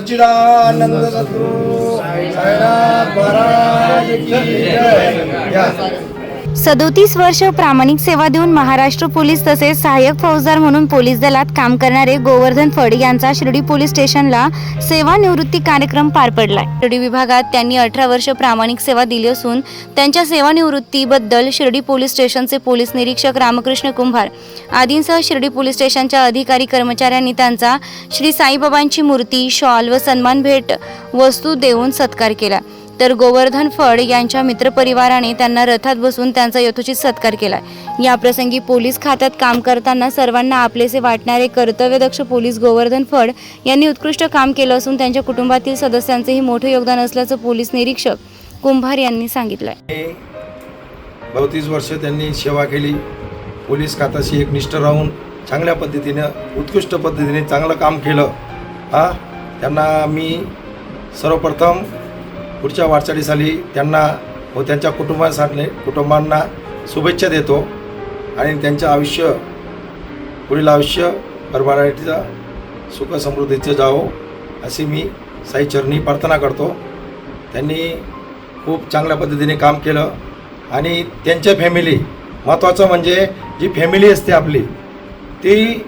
सच्चिदानंद सद्गुरु साईनाथ महाराज की जय. या. सदोतीस वर्ष प्रामाणिक सेवा देऊन महाराष्ट्र पोलीस तसेच सहाय्यक फौजदार म्हणून पोलीस दलात काम करणारे गोवर्धन फड यांचा शिर्डी पोलीस स्टेशनला सेवानिवृत्ती कार्यक्रम पार पडला शिर्डी विभागात त्यांनी अठरा वर्ष प्रामाणिक सेवा दिली असून त्यांच्या सेवानिवृत्तीबद्दल शिर्डी पोलीस स्टेशनचे पोलीस निरीक्षक रामकृष्ण कुंभार आदींसह शिर्डी पोलीस स्टेशनच्या अधिकारी कर्मचाऱ्यांनी त्यांचा श्री साईबाबांची मूर्ती शॉल व सन्मान भेट वस्तू देऊन सत्कार केला. तर गोवर्धन फड यांच्या मित्रपरिवाराने त्यांना रथात बसून त्यांचा यथोचित सत्कार केला या प्रसंगी पोलीस खात्यात काम करताना सर्वांना आपलेसे वाटणारे कर्तव्यदक्ष पोलीस गोवर्धन फड यांनी उत्कृष्ट काम केलं असून त्यांच्या कुटुंबातील सदस्यांचेही मोठं योगदान असल्याचं पोलीस निरीक्षक कुंभार यांनी सांगितलंय. बत्तीस वर्ष त्यांनी सेवा केली. पोलीस खात्याशी एक निष्ठ राहून चांगल्या पद्धतीनं उत्कृष्ट पद्धतीने चांगलं काम केलं. हा त्यांना मी सर्वप्रथम पुढच्या वाटचालीसाठी त्यांना व त्यांच्या कुटुंबासाठी कुटुंबांना शुभेच्छा देतो आणि त्यांचं आयुष्य पुढील आयुष्य भरभराटीचं सुख समृद्धीचं जावो अशी मी साईचरणी प्रार्थना करतो. त्यांनी खूप चांगल्या पद्धतीने काम केलं आणि त्यांच्या फॅमिली महत्त्वाचं म्हणजे जी फॅमिली असते आपली ती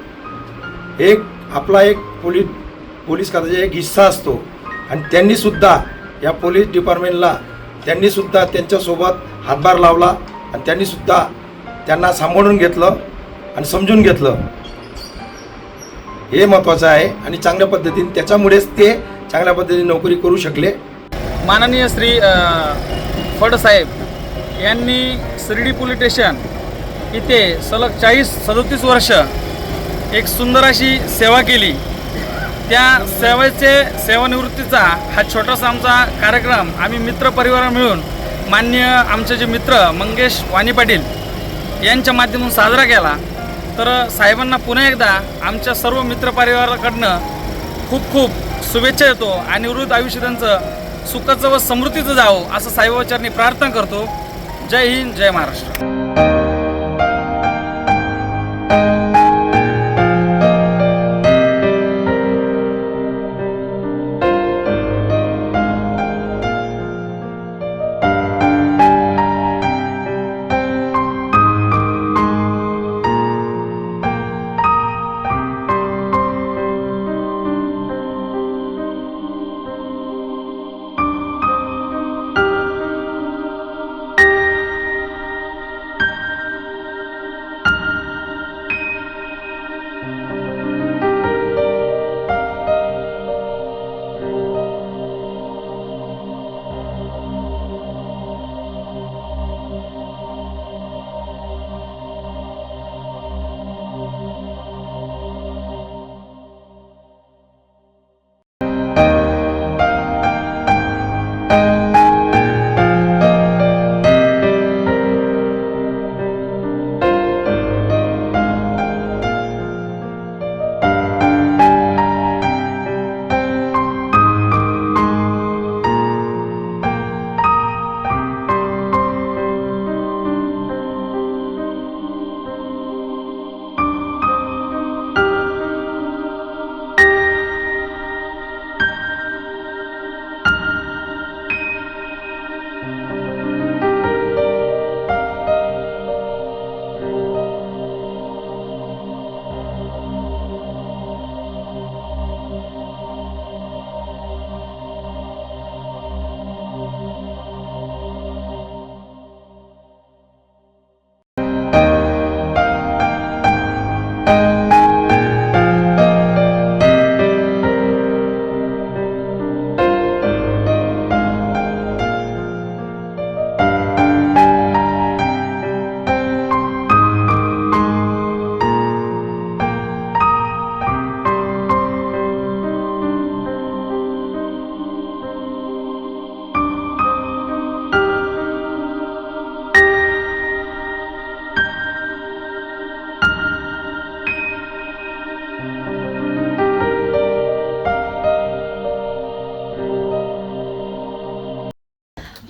एक आपला एक पोलीस पोलीस खात्याचा एक हिस्सा असतो. आणि त्यांनीसुद्धा या पोलीस डिपार्टमेंटला त्यांनीसुद्धा त्यांच्यासोबत हातभार लावला आणि त्यांनीसुद्धा त्यांना सांभाळून घेतलं आणि समजून घेतलं. हे महत्त्वाचं आहे आणि चांगल्या पद्धतीने त्याच्यामुळेच ते चांगल्या पद्धतीने नोकरी करू शकले. माननीय श्री फडसाहेब यांनी शिर्डी पोलीस स्टेशन इथे सलग चाळीस सदोतीस वर्ष एक सुंदर अशी सेवा केली. त्या सेवेचे सेवानिवृत्तीचा हा छोटासा आमचा कार्यक्रम आम्ही मित्र परिवार मिळून मान्य आमचे जे मित्र मंगेश वाणी पाटील यांच्या माध्यमातून साजरा केला. तर साहेबांना पुन्हा एकदा आमच्या सर्व मित्रपरिवाराकडनं खूप खूप शुभेच्छा देतो आणि निवृत्त आयुष्य त्यांचं सुखाचं व समृद्धीचं जावं असं साहेबाचारणी प्रार्थना करतो. जय हिंद जय महाराष्ट्र.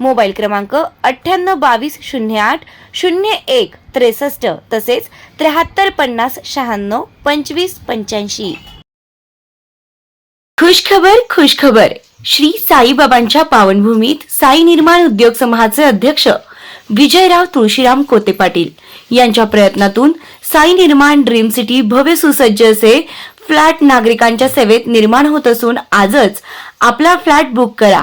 मोबाईल क्रमांक अठ्ठ्याण्णव बावीस शून्य आठ शून्य एक त्रेसष्ट तसेच त्र्याहत्तर पन्नास शहाण्णव पंचवीस पंच्याऐंशी. खुशखबर खुशखबर. श्री साईबाबांच्या पावनभूमीत साई निर्माण उद्योग समूहाचे अध्यक्ष विजयराव तुळशीराम कोते पाटील यांच्या प्रयत्नातून साई निर्माण ड्रीम सिटी भव्य सुसज्ज असे फ्लॅट नागरिकांच्या सेवेत निर्माण होत असून आजच आपला फ्लॅट बुक करा.